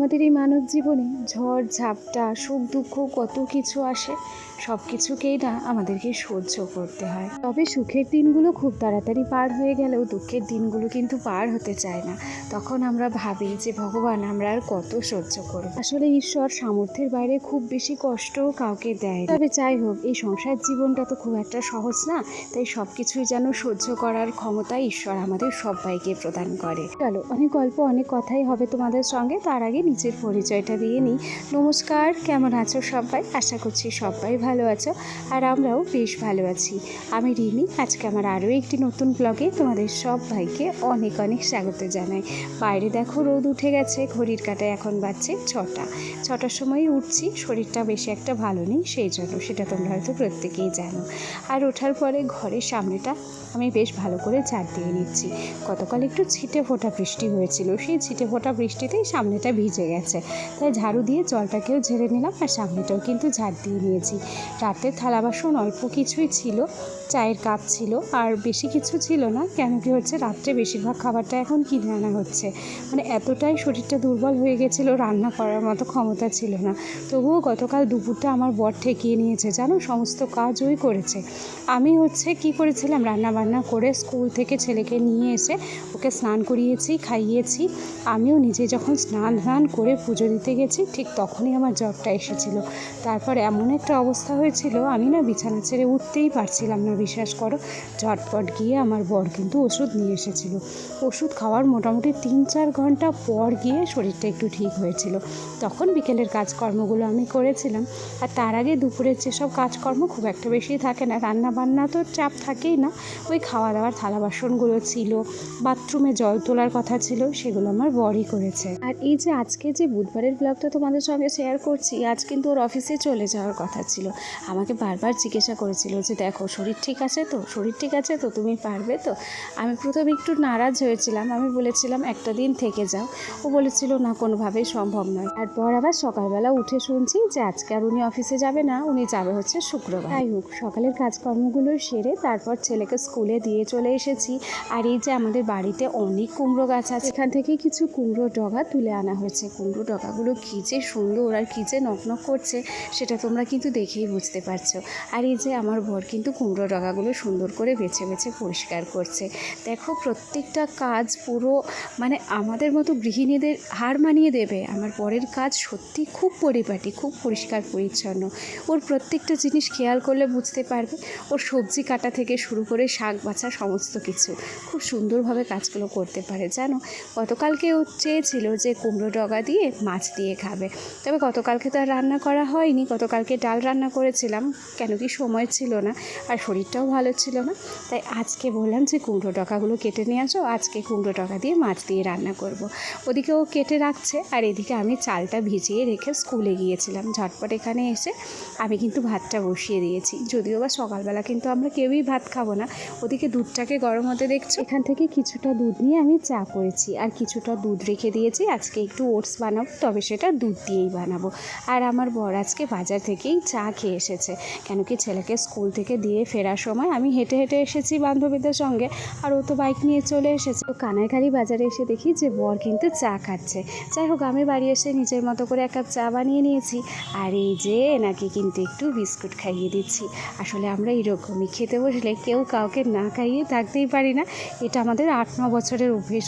আমাদের এই মানব জীবনে ঝড়, ঝাপটা, সুখ, দুঃখ, কত কিছু আসে সব কিছুকেই না আমাদেরকে সহ্য করতে হয়। তবে সুখের দিনগুলো খুব তাড়াতাড়ি পার হয়ে গেলেও দুঃখের দিনগুলো কিন্তু পার হতে চায় না। তখন আমরা ভাবি যে, ভগবান, আমরা আর কত সহ্য করব? আসলে ঈশ্বর সামর্থ্যের বাইরে খুব বেশি কষ্ট কাউকে দেয় তবে যাই হোক, এই সংসার জীবনটা তো খুব একটা সহজ না, তাই সব কিছুই যেন সহ্য করার ক্ষমতা ঈশ্বর আমাদের সবাইকে প্রদান করে। চলো, অনেক গল্প অনেক কথাই হবে তোমাদের সঙ্গে, তার আগে নিজের পরিচয়টা দিয়ে নিই। নমস্কার, কেমন আছো সবাই? আশা করছি সবাই ভালো আছো আর আমরাও বেশ ভালো আছি। আমি রিমি, আজকে আমার আরও একটি নতুন ব্লগে তোমাদের সব ভাইকে অনেক অনেক স্বাগত জানাই। বাইরে দেখো রোদ উঠে গেছে, ঘড়ির কাটায় এখন বাজছে ছটা। ছটার সময় উঠছি, শরীরটা বেশি একটা ভালো নেই, সেই জন্য সেটা তোমরা হয়তো প্রত্যেকেই জানো। আর ওঠার পরে ঘরের সামনেটা আমি বেশ ভালো করে ঝাড় দিয়ে নিচ্ছি। গতকাল একটু ছিটে ফোটা বৃষ্টি হয়েছিল, সেই ছিটে ফোটা বৃষ্টিতেই সামনেটা ভিজে গেছে। তাই ঝাড়ু দিয়ে জলটাকেও ঝেড়ে নিলাম আর সামনেটাও কিন্তু ঝাড় দিয়ে নিয়েছি। রাতের থালা বাসন অল্প কিছুই ছিল, চায়ের কাপ ছিল আর বেশি কিছু ছিল না। কেন কি হচ্ছে, রাত্রে বেশিরভাগ খাবারটা এখন কিনে আনা হচ্ছে। মানে এতটাই শরীরটা দুর্বল হয়ে গেছিল, রান্না করার মতো ক্ষমতা ছিল না। তবুও গতকাল দুপুরটা আমার বর ঠেকিয়ে নিয়েছে, জানো? সমস্ত কাজ ওই করেছে। আমি হচ্ছে কি করেছিলাম রান্না বান্না করে স্কুল থেকে ছেলেকে নিয়ে এসে ওকে স্নান করিয়েছি, খাইয়েছি। আমিও নিজে যখন স্নান ধান করে পুজো দিতে গেছি, ঠিক তখনই আমার জ্বরটা এসেছিল। তারপর এমন একটা অবস্থা হয়েছিল, আমি না বিছানা ছেড়ে উঠতেই পারছিলাম না, বিশ্বাস করো। ঝটপট গিয়ে আমার বর কিন্তু ওষুধ নিয়ে এসেছিল। ওষুধ খাওয়ার মোটামুটি তিন চার ঘণ্টা পর গিয়ে শরীরটা একটু ঠিক হয়েছিল। তখন বিকেলের কাজকর্মগুলো আমি করেছিলাম। আর তার আগে দুপুরের যেসব কাজকর্ম খুব একটা বেশি থাকে না রান্না বান্না তো চাপ থাকেই না। ওই খাওয়া দাওয়ার থালা বাসনগুলো ছিল, বাথরুমে জল তোলার কথা ছিল, সেগুলো আমার বরই করেছে। আর এই যে আজকে যে বুধবারের ব্লগটা তোমাদের সঙ্গে শেয়ার করছি, আজ কিন্তু ওর অফিসে চলে যাওয়ার কথা ছিল। আমাকে বারবার জিজ্ঞাসা করেছিল যে, দেখো, শরীর ঠিক আছে তো? শরীর ঠিক আছে তো? তুমি পারবে তো? আমি প্রথমে একটু নারাজ হয়েছিলাম। আমি বলেছিলাম, একটা দিন থেকে যাও। ও বলেছিল, না, কোনোভাবেই সম্ভব নয়। তারপর আবার সকালবেলা উঠে শুনছি যে, আজকে আর উনি অফিসে যাবে না, উনি যাবে হচ্ছে শুক্রবার। যাই হোক, সকালের কাজকর্মগুলো সেরে তারপর ছেলেকে স্কুলে দিয়ে চলে এসেছি। আর এই যে আমাদের বাড়িতে অনেক কুমড়ো গাছ আছে, এখান থেকে কিছু কুমড়ো ডগা তুলে আনা হয়েছে। কুমড়ো ডগাগুলো কী যে সুন্দর আর কী যে নকনক করছে, সেটা তোমরা কিন্তু দেখেই বুঝতে পারছ। আর এই যে আমার বর কিন্তু কুমড়ো ডগাগুলো সুন্দর করে বেছে বেছে পরিষ্কার করছে। দেখো প্রত্যেকটা কাজ পুরো মানে আমাদের মতো গৃহিণীদের হার মানিয়ে দেবে। আমার বরের কাজ সত্যি খুব পরিপাটি, খুব পরিষ্কার পরিচ্ছন্ন। ওর প্রত্যেকটা জিনিস খেয়াল করলে বুঝতে পারবে। ওর সবজি কাটা থেকে শুরু করে শাক বাছা সমস্ত কিছু। খুব সুন্দরভাবে কাজগুলো করতে পারে। জানো, গতকালকে ও চেয়েছিল যে কুমড়ো ডগা দিয়ে মাছ দিয়ে খাবে। তবে গতকালকে তো আর রান্না করা হয়নি, গতকালকে ডাল রান্না করেছিলাম, কেন কি সময় ছিল না আর শরীরটাও ভালো ছিল না। তাই আজকে বললাম যে কুমড়ো ডগাগুলো কেটে নিয়ে আসো, আজকে কুমড়ো ডগা দিয়ে মাছ দিয়ে রান্না করব। ওদিকে ও কেটে রাখছে, আর এদিকে আমি চালটা ভিজিয়ে রেখে স্কুলে গিয়েছিলাম। ঝটপট এখানে এসে আমি কিন্তু ভাতটা বসিয়ে দিয়েছি। যদিও বা সকালবেলা কিন্তু আমরা কেউই ভাত খাব না। ওদিকে দুধটাকে গরম হতে দেখছ? এখান থেকে কিছুটা দুধ নিয়ে আমি চা করেছি। আর কিছুটা দুধ রেখে দিয়েছি। আজকে একটু ওটস বানাবো, তবে সেটা দুধ দিয়েই বানাবো। আর আমার বর আজকে বাজার থেকেই চা খেয়ে এসেছে। কেন কি ছেলেকে স্কুল থেকে দিয়ে ফেরার সময় আমি হেঁটে হেঁটে এসেছি বান্ধবীদের সঙ্গে, আর ও তো বাইক নিয়ে চলে এসেছে। তো কানাইখালি বাজারে এসে দেখি যে বর কিন্তু চা খাচ্ছে। যাই হোক, আমি বাড়ি এসে নিজের মতো করে এক কাপ চা বানিয়ে নিয়েছি। আর এই যে নাকি কিন্তু একটু বিস্কুট খাইয়ে দিচ্ছি। আসলে আমরা এরকমই খেতে বসলে কেউ কাউকে না খাইয়ে থাকতেই পারি না। এটা আমাদের আট, ন বছরের অভ্যেস।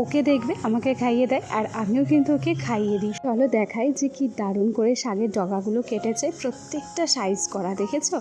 ওকে দেখবে, আমাকে খাইয়ে দেয়, আর আমিও কিন্তু ওকে খাইয়ে দিই। চলো দেখাই যে কি দারুণ করে শাকের ডগাগুলো কেটেছে। প্রত্যেকটা সাইজ করা, দেখেছ?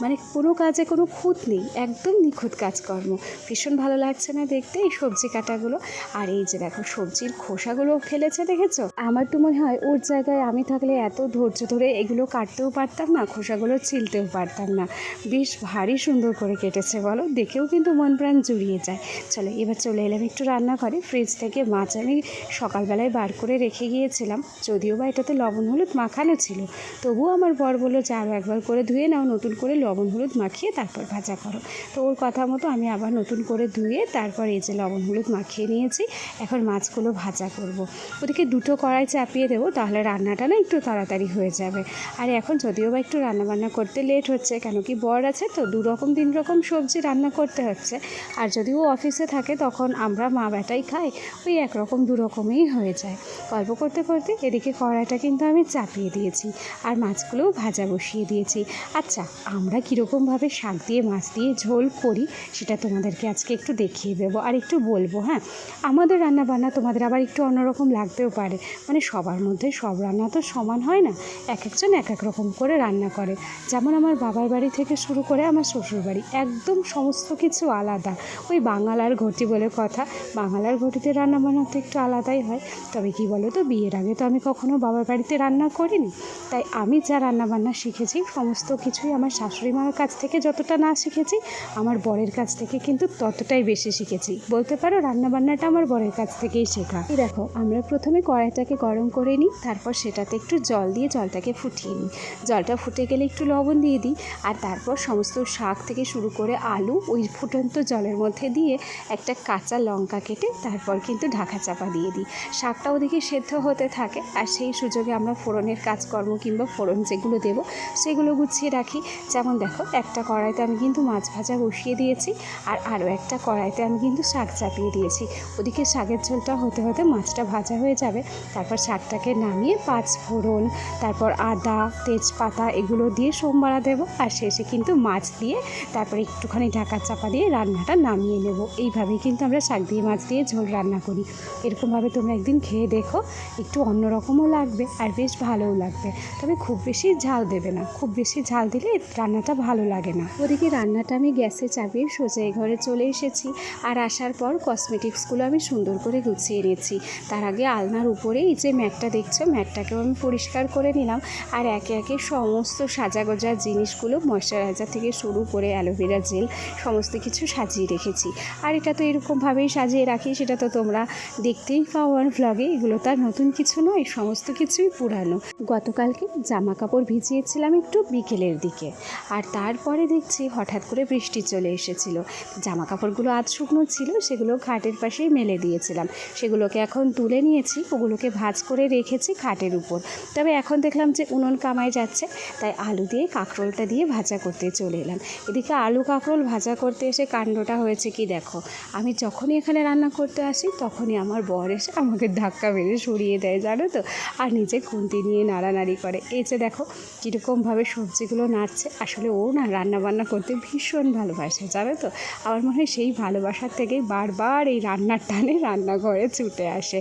মানে কোনো কাজে কোনো খুঁত নেই, একদম নিখুঁত কাজকর্ম। ভীষণ ভালো লাগছে না দেখতে এই সবজি কাটাগুলো। আর এই যে দেখো, সবজির খোসাগুলো ফেলেছে, দেখেছ? আমার তো মনে হয় ওর জায়গায় আমি থাকলে এত ধৈর্য ধরে এগুলো কাটতেও পারতাম না, খোসাগুলো ছিলতেও পারতাম না। বেশ ভারী সুন্দর করে কেটেছে, বলো? দেখেও কিন্তু মন প্রাণ জুড়িয়ে যায়। চলো, এবার চলে এলাম একটু রান্না করে ফ্রিজ থেকে মাছ আমি সকালবেলায় বার করে রেখে গিয়েছিলাম। যদিও বা এটাতে লবণ হলুদ মাখানো ছিল। তবুও আমার বর বলল, যে আরও একবার করে ধুয়ে নাও, নতুন করে লবণ হলুদ মাখিয়ে তারপর ভাজা করো। তো ওর কথা মতো আমি আবার নতুন করে ধুয়ে তারপর এই যে লবণ হলুদ মাখিয়ে নিয়েছি, এখন মাছগুলো ভাজা করব। ওদিকে দুটো কড়াই চাপিয়ে দেবো, তাহলে রান্নাটা না একটু তাড়াতাড়ি হয়ে যাবে। আর এখন যদিও বা একটু রান্নাবান্না করতে লেট হচ্ছে, কেন কি বর আছে তো দু রকম তিন রকম সবজি রান্না করতে হচ্ছে। আর যদি ও অফিসে থাকে, তখন আমরা মা বেটাই খাই, ওই একরকম, দুরকমই হয়ে যায়। গল্প করতে করতে এদিকে কড়াইটা কিন্তু আমি চাপিয়ে দিয়েছি আর মাছগুলোও ভাজা বসিয়ে দিয়েছি। আচ্ছা আমরা কীরকমভাবে শাক দিয়ে, মাছ দিয়ে ঝোল করি সেটা তোমাদেরকে আজকে একটু দেখিয়ে দেবো আর একটু বলব হ্যাঁ? আমাদের রান্না বান্না তোমাদের আবার একটু অন্যরকম লাগতেও পারে। মানে সবার মধ্যে সব রান্না তো সমান হয় না। এক একজন এক এক রকম করে রান্না করে। যেমন আমার বাবার বাড়ি থেকে শুরু করে আমার শ্বশুর বাড়ি একদম সমস্ত কিছু আলাদা। ওই বাঙালার ঘটি বলে কথা। বাঙালার ঘটিতে রান্না বান্না তো একটু আলাদাই হয়। তবে কি বলো তো? বিয়ের আগে তো আমি কখনো বাবার বাড়িতে রান্না করিনি। তাই আমি যা রান্না বান্না শিখেছি, সমস্ত কিছুই আমার শাশুড়ি মার কাছ থেকে যতটা না শিখেছি, আমার বরের কাছ থেকে কিন্তু ততটাই বেশি শিখেছি। বলতে পারো রান্না বান্নাটা আমার বরের কাছ থেকেই শেখা। দেখো, আমরা প্রথমে কড়াইটাকে গরম করে নিই, তারপর সেটাতে একটু জল দিয়ে জলটাকে ফুটিয়ে নিই। জলটা ফুটে গেলে একটু লবণ দিয়ে দিই, আর তারপর সমস্ত শাক থেকে শুরু করে আলু ওই ফুটন্ত জলের মধ্যে দিয়ে একটা কাঁচা লঙ্কা কেটে তারপর কিন্তু ঢাকা চাপা দিয়ে দিই। শাকটা ওদিকে সেদ্ধ হতে থাকে আর সেই সুযোগে আমরা ফোড়নের কাজকর্ম কিংবা ফোড়ন যেগুলো দেবো, সেগুলো গুছিয়ে রাখি। যেমন দেখো, একটা কড়াইতে আমি কিন্তু মাছ ভাজা বসিয়ে দিয়েছি আর আরও একটা কড়াইতে আমি কিন্তু শাক চাপিয়ে দিয়েছি। ওদিকে শাকের ঝোলটা হতে হতে মাছটা ভাজা হয়ে যাবে। তারপর শাকটাকে নামিয়ে পাঁচ ফোড়ন, তারপর আদা, তেজপাতা এগুলো দিয়ে সোমবারা দেবো আর শেষে কিন্তু মাছ দিয়ে তারপর একটুখানি ঢাকা চাপা দিয়ে রান্নাটা নামিয়ে নেব। এইভাবেই কিন্তু আমরা শাক দিয়ে, মাছ দিয়ে ঝোল রান্না করি। এরকমভাবে তোমরা একদিন খেয়ে দেখো, একটু অন্যরকমও লাগবে আর বেশ ভালোও লাগবে। তবে খুব বেশি ঝাল দেবে না। খুব বেশি ঝাল দিলে রান্নাটা ভালো লাগে না। ওদিকে রান্নাটা আমি গ্যাসে চাপিয়ে সোজা ঘরে চলে এসেছি আর আসার পর কসমেটিক্সগুলো আমি সুন্দর করে গুছিয়ে নিয়েছি। তার আগে আলনার উপরে এই যে ম্যাটটা দেখছ, ম্যাটটাকেও আমি পরিষ্কার করে নিলাম আর একে একে সমস্ত সাজা গোজা জিনিসগুলো ময়শ্চারাইজার থেকে শুরু করে অ্যালোভেরা জেল সমস্ত কিছু সাজিয়ে রেখেছি। আর এটা তো এরকমভাবেই সাজিয়ে রাখি, সেটা তো তোমরা দেখতেই পাও আমার ভ্লগে এগুলো তার নতুন কিছু নয় সমস্ত কিছুই পুরানো। গতকালকে জামা কাপড় ভিজিয়েছিলাম একটু বিকেলের দিকে। আর তারপরে দেখছি হঠাৎ করে বৃষ্টি চলে এসেছিল। জামা কাপড়গুলো আজ শুকনো ছিল, সেগুলো খাটের পাশেই মেলে দিয়েছিলাম। সেগুলোকে এখন তুলে নিয়েছি, ওগুলোকে ভাজ করে রেখেছি খাটের উপর। তবে এখন দেখলাম যে উনুন কামায় যাচ্ছে, তাই আলু দিয়ে কাঁকরোলটা দিয়ে ভাজা করতে চলে এলাম। এদিকে আলু কাঁকরোল ভাজা করতে এসে কাণ্ডটা হয়েছে কি দেখো। আমি যখনই এখানে রান্না করতে আসি, তখনই আমার বর এসে আমাকে ধাক্কা মেরে সরিয়ে দেয়, জানো তো? আর নিজে খুন্তি নিয়ে নাড়ানাড়ি করে। এই যে দেখো, কীরকমভাবে সবজিগুলো নাড়ছে। আসলে ও না রান্নাবান্না করতে ভীষণ ভালোবাসে, জানো তো? আমার মনে হয় সেই ভালোবাসার থেকেই বারবার এই রান্নার টানে রান্নাঘরে ছুটে আসে।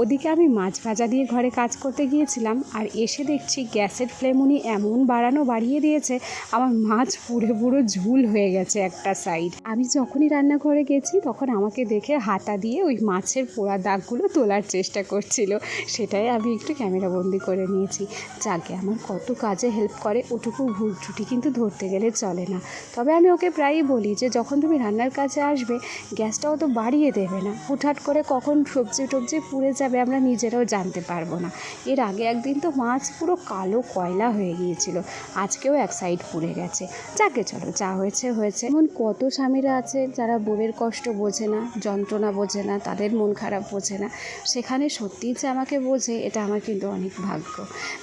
ওদিকে আমি মাছ ভাজা দিয়ে ঘরে কাজ করতে গিয়েছিলাম, আর এসে দেখছি গ্যাসের ফ্লেম উনি এমন বাড়ানো বাড়িয়ে দিয়েছে, আমার মাছ পুরো পুরো ঝুল হয়ে গেছে একটা সাইড আমি যখনই রান্নাঘরে গেছি, তখন আমাকে দেখে হাতা দিয়ে ওই মাছের পোড়া দাগগুলো তোলার চেষ্টা করছিল, সেটাই আমি একটু ক্যামেরা বন্দি করে নিয়েছি। যাকে আমার কত কাজে হেল্প করে, ওটুকু ভুল ত্রুটি কিন্তু ধরতে গেলে চলে না। তবে আমি ওকে প্রায়ই বলি যে, যখন তুমি রান্নার কাছে আসবে গ্যাসটা অত বাড়িয়ে দেবে না। হুটহাট করে কখন সবজি টবজি পুড়ে যাবে আমরা নিজেরাও জানতে পারব না। এর আগে একদিন তো মাছ পুরো কালো কয়লা হয়ে গিয়েছিল। আজকেও এক সাইড পুড়ে গেছে। যাকে চলো, যা হয়েছে হয়েছে। এমন কত স্বামীরা আছে যারা বউয়ের কষ্ট বোঝে না, যন্ত্রণা বোঝে না, তাদের মন খারাপ বোঝে না। সেখানে সত্যিই যে আমাকে বোঝে, এটা আমার কিন্তু অনেক ভাগ্য।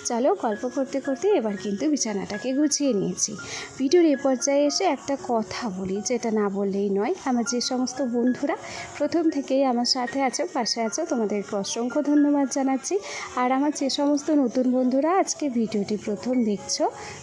চলো গল্প করতে করতে এবার কিন্তু বিছানাটাকে গুছিয়ে নিয়েছি। ভিডিওর এ পর্যায়ে এসে একটা কথা বলি, যেটা না বললেই নয়। আমার যে সমস্ত বন্ধুরা প্রথম থেকেই আমার সাথে আছো, পাশে আছো, তোমাদেরকে অসংখ্য ধন্যবাদ জানাচ্ছি। আর আমার যে সমস্ত নতুন বন্ধুরা আজকে ভিডিওটি প্রথম দেখছ,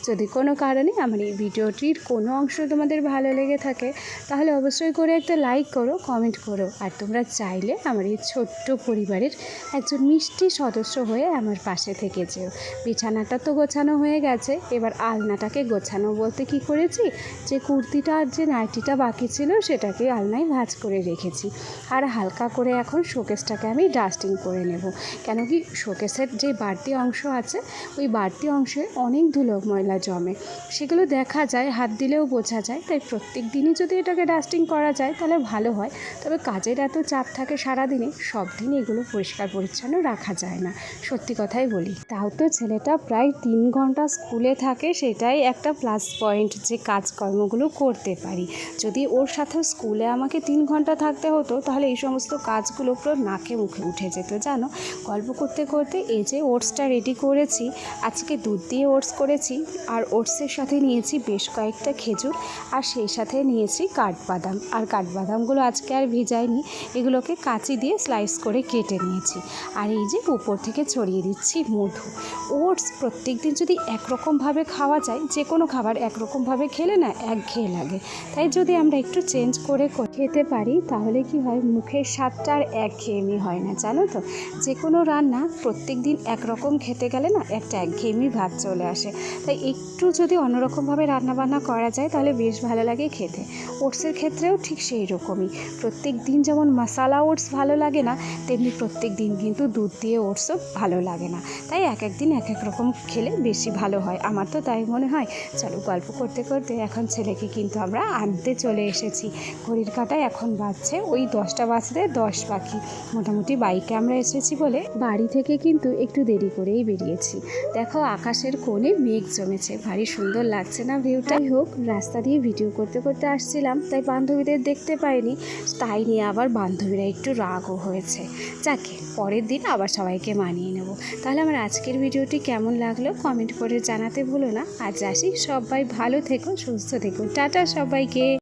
যদি কোনো কারণে আমার এই ভিডিওটির কোনো অংশ তোমাদের ভালো লেগে থাকে, তাহলে অবশ্যই করে একটা লাইক করো, কমেন্ট করো। আর তোমরা চাইলে আমার এই ছোট্ট পরিবারের একজন মিষ্টি সদস্য হয়ে আমার পাশে থেকে যেও বিছানাটা তো গোছানো হয়ে গেছে। এবার আলনাটাকে গোছানো বলতে কি করেছি? যে কুর্তিটা আর যে নাইটিটা বাকি ছিল সেটাকে আলনায় ভাঁজ করে রেখেছি। আর হালকা করে এখন শোকেসটাকে আমি ডাস্টিং করে নেব। কেন কি শোকেসের যে বাড়তি অংশ আছে, ওই বাড়তি অংশে অনেক ধুলো ময়লা জমে। সেগুলো দেখা যায়, হাত দিলেও বোঝা যায়। তাই প্রত্যেক দিনই যদি এটাকে ডাস্টিং করা যায়, তাহলে ভালো হয়। তবে কাজের এত চাপ থাকে সারাদিনে, সব দিন এগুলো পরিষ্কার পরিচ্ছন্ন রাখা যায় না। সত্যি কথাই বলি। তাও তো ছেলেটা প্রায় তিন ঘণ্টা স্কুলে থাকে, সেটাই একটা প্লাস পয়েন্ট যে কাজকর্মগুলো করতে পারি। যদি ওর সাথে স্কুলে আমাকে তিন ঘণ্টা থাকতে হতো, তাহলে এই সমস্ত কাজগুলো পুরো নাকে মুখে উঠে যেত, জানো? গল্প করতে করতে এই যে ওটসটা রেডি করেছি, আজকে দুধ দিয়ে ওটস করেছি, আর ওটসের সাথে নিয়েছি বেশ কয়েকটা খেজুর, আর সেই সাথে নিয়েছি কাঠবাদাম। আর কাঠবাদামগুলো আজকে আর ভিজাইনি, এগুলোকে কাঁচি দিয়ে স্লাইস করে কেটে নিয়েছি। আর এই যে উপর থেকে ছড়িয়ে দিচ্ছি মধু ওটস প্রত্যেক দিন যদি একরকমভাবে খাওয়া যায়, যে কোনো খাবার একরকমভাবে খেলে না একঘেয়ে লাগে। তাই যদি আমরা একটু চেঞ্জ করে খেতে পারি, তাহলে কি হয়, মুখের স্বাদটা আর একঘেয়েমি হয় না, জানো তো? যে কোনো রান্না প্রত্যেক দিন একরকম খেতে গেলে না একটা একঘেয়েমি ভাব চলে আসে। তাই একটু যদি অন্যরকমভাবে রান্নাবান্না করা যায়, তাহলে বেশ ভালো লাগে খেতে। ওটসের ক্ষেত্রেও ঠিক সেই রকমই। প্রত্যেক দিন যেমন মশালা ওটস ভালো লাগে না, তেমনি প্রত্যেক দিন কিন্তু দুধ দিয়ে ওটসও ভালো লাগে না। তাই এক এক দিন এক এক রকম খেলে বেশি ভালো হয়। আমার তো তাই মনে হয়, চলো গল্প করতে করতে এখন ছেলেকে কিন্তু আমরা আনতে চলে এসেছি। ঘড়ির কাঁটায় এখন বাজছে, ওই দশটা বাজতে দশ পাখি মোটামুটি বাইকে আমরা এসেছি বলে বাড়ি থেকে কিন্তু একটু দেরি করেই বেরিয়েছি। দেখো আকাশের কোণে মেঘ জমেছে, ভারী সুন্দর লাগছে না ভিউটাই হোক, রাস্তা দিয়ে ভিডিও করতে করতে আসছিলাম, তাই বান্ধবীদের দেখতে পাইনি। তাই নিয়ে আবার বান্ধবীরা একটু রাগও হয়েছে। যাকে পরের দিন আবার সবাইকে মানিয়ে নেব। তাহলে আমার আজকের ভিডিওটি কেমন লাগল কমেন্ট করে জানাতে ভুলো না। আজ আসি। সবাই ভালো থেকো, সুস্থ থেকো। টাটা সবাইকে।